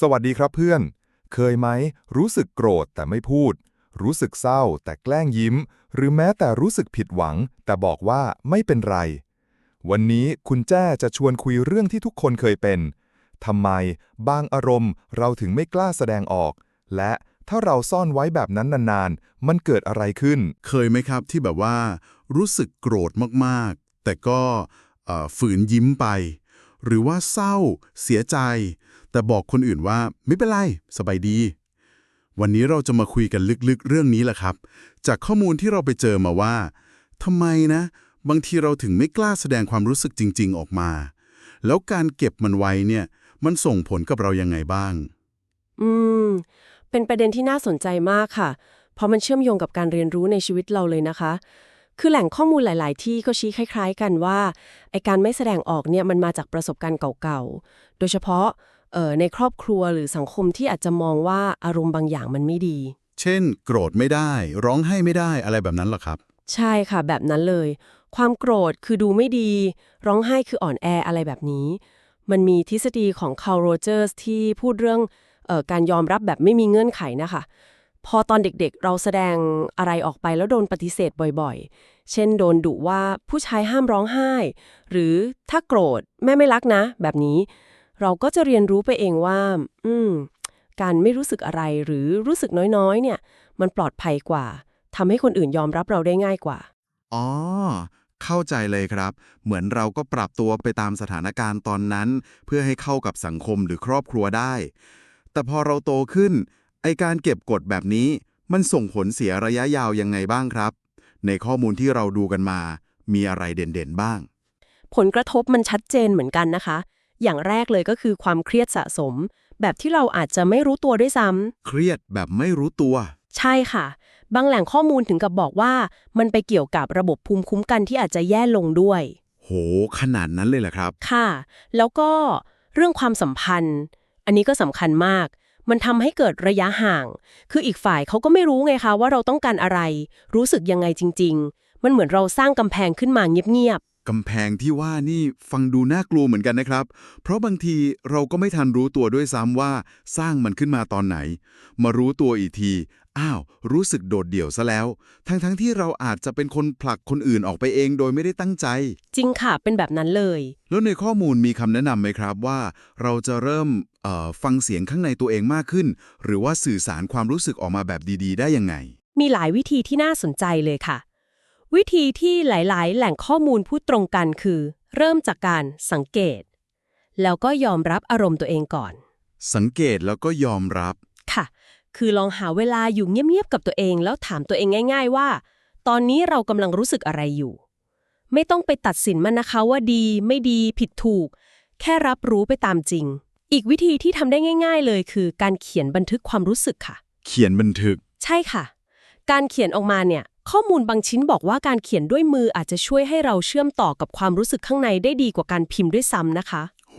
สวัสดีครับเพื่อน เคยไหม รู้สึกโกรธแต่ไม่พูด รู้สึกเศร้า แต่แกล้งยิ้ม หรือแม้แต่รู้สึกผิดหวัง แต่บอกว่าไม่เป็นไร วันนี้คุณแจ้จะชวนคุยเรื่องที่ทุกคนเคยเป็นทำไม บางอารมณ์เราถึงไม่กล้าแสดงออก และถ้าเราซ่อนไว้แบบนั้นนานๆ มันเกิดอะไรขึ้น เคยไหมครับที่แบบว่า รู้สึกโกรธมากๆ แต่ก็ฝืนยิ้มไป หรือว่าเศร้า เสียใจ แต่บอกคนอื่นว่าไม่เป็นไร สบายดี วันนี้เราจะมาคุยกันลึกๆเรื่องนี้แหละครับ จากข้อมูลที่เราไปเจอมาว่าทำไมนะ บางทีเราถึงไม่กล้าแสดงความรู้สึกจริง ๆ ออกมา แล้วการเก็บมันไว้เนี่ยมันส่งผลกับเรายังไงบ้าง อืม เป็นประเด็นที่น่าสนใจมากค่ะ เพราะมันเชื่อมโยงกับการเรียนรู้ในชีวิตเราเลยนะคะ คือแหล่งข้อมูลหลาย ๆ ที่ก็ชี้คล้าย ๆ กันว่าไอการไม่แสดงออกเนี่ยมันมาจากประสบการณ์เก่า ๆ โดยเฉพาะ ในครอบครัวหรือสังคมที่อาจจะมองว่าอารมณ์บางอย่างมันไม่ดี เช่น โกรธไม่ได้ ร้องไห้ไม่ได้อะไรแบบนั้นเหรอครับ ใช่ค่ะ แบบนั้นเลย ความโกรธคือดูไม่ดี ร้องไห้คืออ่อนแออะไรแบบนี้ มันมีทฤษฎีของคาร์โรเจอร์สที่พูดเรื่องเออการยอมรับแบบไม่มีเงื่อนไขนะคะ พอตอนเด็กๆ เราแสดงอะไรออกไปแล้วโดนปฏิเสธบ่อยๆ เช่นโดนดุว่าผู้ชายห้ามร้องไห้ หรือถ้าโกรธแม่ไม่รักนะ แบบนี้ เราก็จะเรียนรู้ไปเองว่า อืม การไม่รู้สึกอะไรหรือรู้สึกน้อยๆ เนี่ย มันปลอดภัยกว่าทำให้คนอื่นยอมรับเราได้ง่ายกว่า อ๋อ เข้าใจเลยครับ เหมือนเราก็ปรับตัวไปตามสถานการณ์ตอนนั้น เพื่อให้เข้ากับสังคมหรือครอบครัวได้ แต่พอเราโตขึ้น ไอการเก็บกดแบบนี้ มันส่งผลเสียระยะยาวยังไงบ้างครับ ในข้อมูลที่เราดูกันมา มีอะไรเด่นๆบ้าง ผลกระทบมันชัดเจนเหมือนกันนะคะ อย่างแรกเลยก็คือความเครียดสะสม แบบที่เราอาจจะไม่รู้ตัวด้วยซ้ำ เครียดแบบไม่รู้ตัว ใช่ค่ะ บางแหล่งข้อมูลถึงกับบอกว่า มันไปเกี่ยวกับระบบภูมิคุ้มกันที่อาจจะแย่ลงด้วย โห ขนาดนั้นเลยเหรอครับ ค่ะ แล้วก็เรื่องความสัมพันธ์ อันนี้ก็สำคัญมาก มันทำให้เกิดระยะห่าง คืออีกฝ่ายเขาก็ไม่รู้ไงคะว่าเราต้องการอะไร รู้สึกยังไงจริง ๆ มันเหมือนเราสร้างกำแพงขึ้นมาเงียบ กำแพงที่ว่านี่ฟังดูน่ากลัวเหมือนกันนะครับ เพราะบางทีเราก็ไม่ทันรู้ตัวด้วยซ้ำว่าสร้างมันขึ้นมาตอนไหน มารู้ตัวอีกที อ้าว รู้สึกโดดเดี่ยวซะแล้ว ทั้งๆทที่เราอาจจะเป็นคนผลักคนอื่นออกไปเองโดยไม่ได้ตั้งใจๆจริงค่ะ เป็นแบบนั้นเลย แล้วในข้อมูลมีคำแนะนำไหมครับว่า เราจะเริ่มเอ่อฟังเสียงข้างในตัวเองมากขึ้น หรือว่าสื่อสารความรู้สึกออกมาแบบดี ๆ ได้ยังไง มีหลายวิธีที่น่าสนใจเลยค่ะ วิธีที่หลายๆ แหล่งข้อมูลพูดตรงกันคือ เริ่มจากการสังเกต แล้วก็ยอมรับอารมณ์ตัวเองก่อน สังเกตแล้วก็ยอมรับ ค่ะ คือลองหาเวลาอยู่เงียบๆกับตัวเอง แล้วถามตัวเองง่าย ๆ ว่า ตอนนี้เรากำลังรู้สึกอะไรอยู่ ไม่ต้องไปตัดสินมันนะคะว่าดี ไม่ดีผิดถูก แค่รับรู้ไปตามจริง อีกวิธีที่ทำได้ง่าย ๆ เลยคือ การเขียนบันทึกความรู้สึกค่ะ เขียนบันทึก ใช่ค่ะ การเขียนออกมาเนี่ย ข้อมูลบางชิ้นบอกว่าการเขียนด้วยมืออาจจะช่วยให้เราเชื่อมต่อกับความรู้สึกข้างในได้ดีกว่าการพิมพ์ด้วยซ้ำนะคะ โห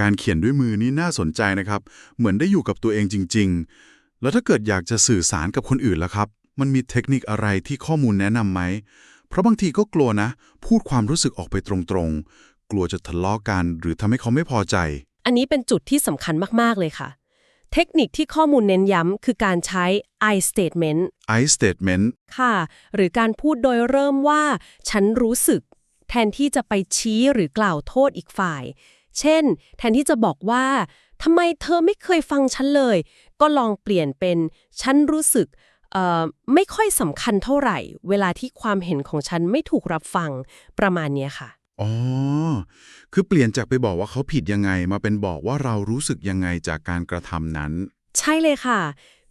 การเขียนด้วยมือนี่น่าสนใจนะครับ เหมือนได้อยู่กับตัวเองจริง ๆ แล้วถ้าเกิดอยากจะสื่อสารกับคนอื่นล่ะครับ มันมีเทคนิคอะไรที่ข้อมูลแนะนำไหม เพราะบางทีก็กลัวนะ พูดความรู้สึกออกไปตรงๆ กลัวจะทะเลาะกัน หรือทำให้เขาไม่พอใจ อันนี้เป็นจุดที่สำคัญมากๆเลยค่ะ เทคนิคที่ข้อมูลเน้นย้ำคือการใช้ I statement I statement ค่ะ หรือการพูดโดยเริ่มว่า ฉันรู้สึก แทนที่จะไปชี้หรือกล่าวโทษอีกฝ่าย เช่น แทนที่จะบอกว่าทำไมเธอไม่เคยฟังฉันเลย ก็ลองเปลี่ยนเป็น ฉันรู้สึกเอ่อไม่ค่อยสำคัญเท่าไหร่ เวลาที่ความเห็นของฉันไม่ถูกรับฟังประมาณเนี้ยค่ะ อ๋อ คือเปลี่ยนจากไปบอกว่าเขาผิดยังไง มาเป็นบอกว่าเรารู้สึกยังไงจากการกระทำนั้น ใช่เลยค่ะ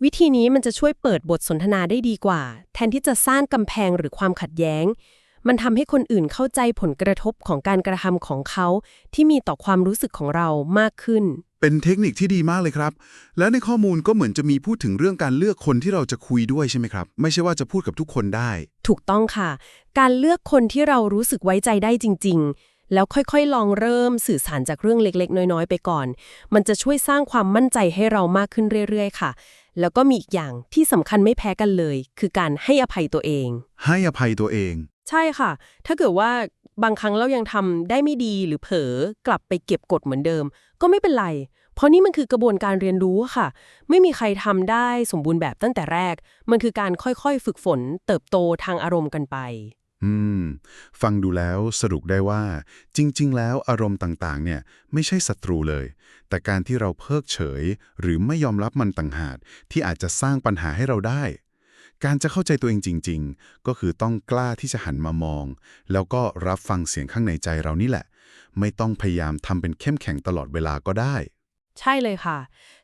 วิธีนี้มันจะช่วยเปิดบทสนทนาได้ดีกว่า แทนที่จะสร้างกำแพงหรือความขัดแย้ง มันทำให้คนอื่นเข้าใจผลกระทบของการกระทำของเขา ที่มีต่อความรู้สึกของเรามากขึ้น เป็นเทคนิคที่ดีมากเลยครับ แล้วในข้อมูลก็เหมือนจะมีพูดถึงเรื่องการเลือกคนที่เราจะคุยด้วยใช่ไหมครับ ไม่ใช่ว่าจะพูดกับทุกคนได้ ถูกต้องค่ะ การเลือกคนที่เรารู้สึกไว้ใจได้จริง ๆ แล้วค่อยๆ ลองเริ่มสื่อสารจากเรื่องเล็กๆ น้อยๆ ไปก่อน มันจะช่วยสร้างความมั่นใจให้เรามากขึ้นเรื่อยๆ ค่ะ แล้วก็มีอีกอย่างที่สำคัญไม่แพ้กันเลย คือการให้อภัยตัวเอง ให้อภัยตัวเอง ใช่ค่ะ ถ้าเกิดว่าบางครั้งเรายังทำได้ไม่ดีหรือเผลอกลับไปเก็บกดเหมือนเดิม ก็ไม่เป็นไร เพราะนี่มันคือกระบวนการเรียนรู้ค่ะ ไม่มีใครทำได้สมบูรณ์แบบตั้งแต่แรก มันคือการค่อยๆ ฝึกฝน เติบโตทางอารมณ์กันไป อืม ฟังดูแล้วสรุปได้ว่า จริง ๆ แล้วอารมณ์ต่างๆ เนี่ยไม่ใช่ศัตรูเลย แต่การที่เราเพิกเฉย หรือไม่ยอมรับมันต่างหากที่อาจจะสร้างปัญหาให้เราได้ การจะเข้าใจตัวเองจริง ๆ ก็คือต้องกล้าที่จะหันมามอง แล้วก็รับฟังเสียงข้างในใจเรานี่แหละ ไม่ต้องพยายามทำเป็นเข้มแข็งตลอดเวลาก็ได้ ใช่เลยค่ะ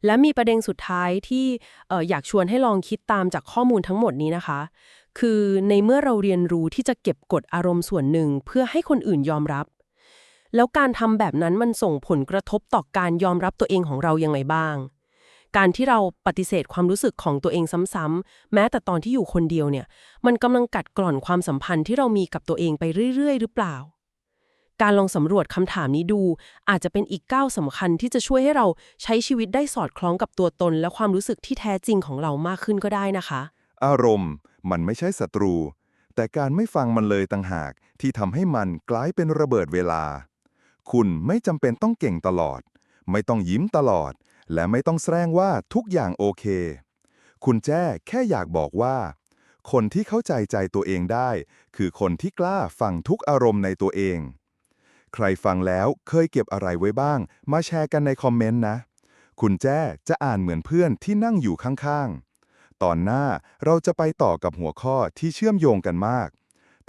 และมีประเด็นสุดท้ายที่อ่ออยากชวนให้ลองคิดตามจากข้อมูลทั้งหมดนี้นะคะ คือในเมื่อเราเรียนรู้ที่จะเก็บกดอารมณ์ส่วนหนึ่งเพื่อให้คนอื่นยอมรับ แล้วการทำแบบนั้นมันส่งผลกระทบต่อการยอมรับตัวเองของเรายังไงบ้าง การที่เราปฏิเสธความรู้สึกของตัวเองซ้ำๆแม้แต่ตอนที่อยู่คนเดียวเนี่ย มันกำลังกัดกร่อนความสัมพันธ์ที่เรามีกับตัวเองไปเรื่อย ๆ หรือเปล่า การลองสำรวจคำถามนี้ดู อาจจะเป็นอีกก้าวสำคัญที่จะช่วยให้เราใช้ชีวิตได้สอดคล้องกับตัวตน และความรู้สึกที่แท้จริงของเรามากขึ้นก็ได้นะคะ อารมณ์มันไม่ใช่ศัตรู แต่การไม่ฟังมันเลยต่างหากที่ทำให้มันกลายเป็นระเบิดเวลา คุณไม่จำเป็นต้องเก่งตลอด ไม่ต้องยิ้มตลอด และไม่ต้องแสดงว่าทุกอย่างโอเค คุณแจ้แค่อยากบอกว่า คนที่เข้าใจใจตัวเองได้ คือคนที่กล้าฟังทุกอารมณ์ในตัวเอง ใครฟังแล้วเคยเก็บอะไรไว้บ้าง มาแชร์กันในคอมเมนต์นะ คุณแจ้จะอ่านเหมือนเพื่อนที่นั่งอยู่ข้างๆ ตอนหน้าเราจะไปต่อกับหัวข้อที่เชื่อมโยงกันมาก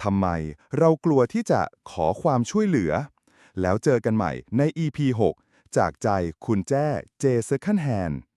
ทำไมเรากลัวที่จะขอความช่วยเหลือ แล้วเจอกันใหม่ใน EP 6 จากใจคุณแจ้เจสันแฮน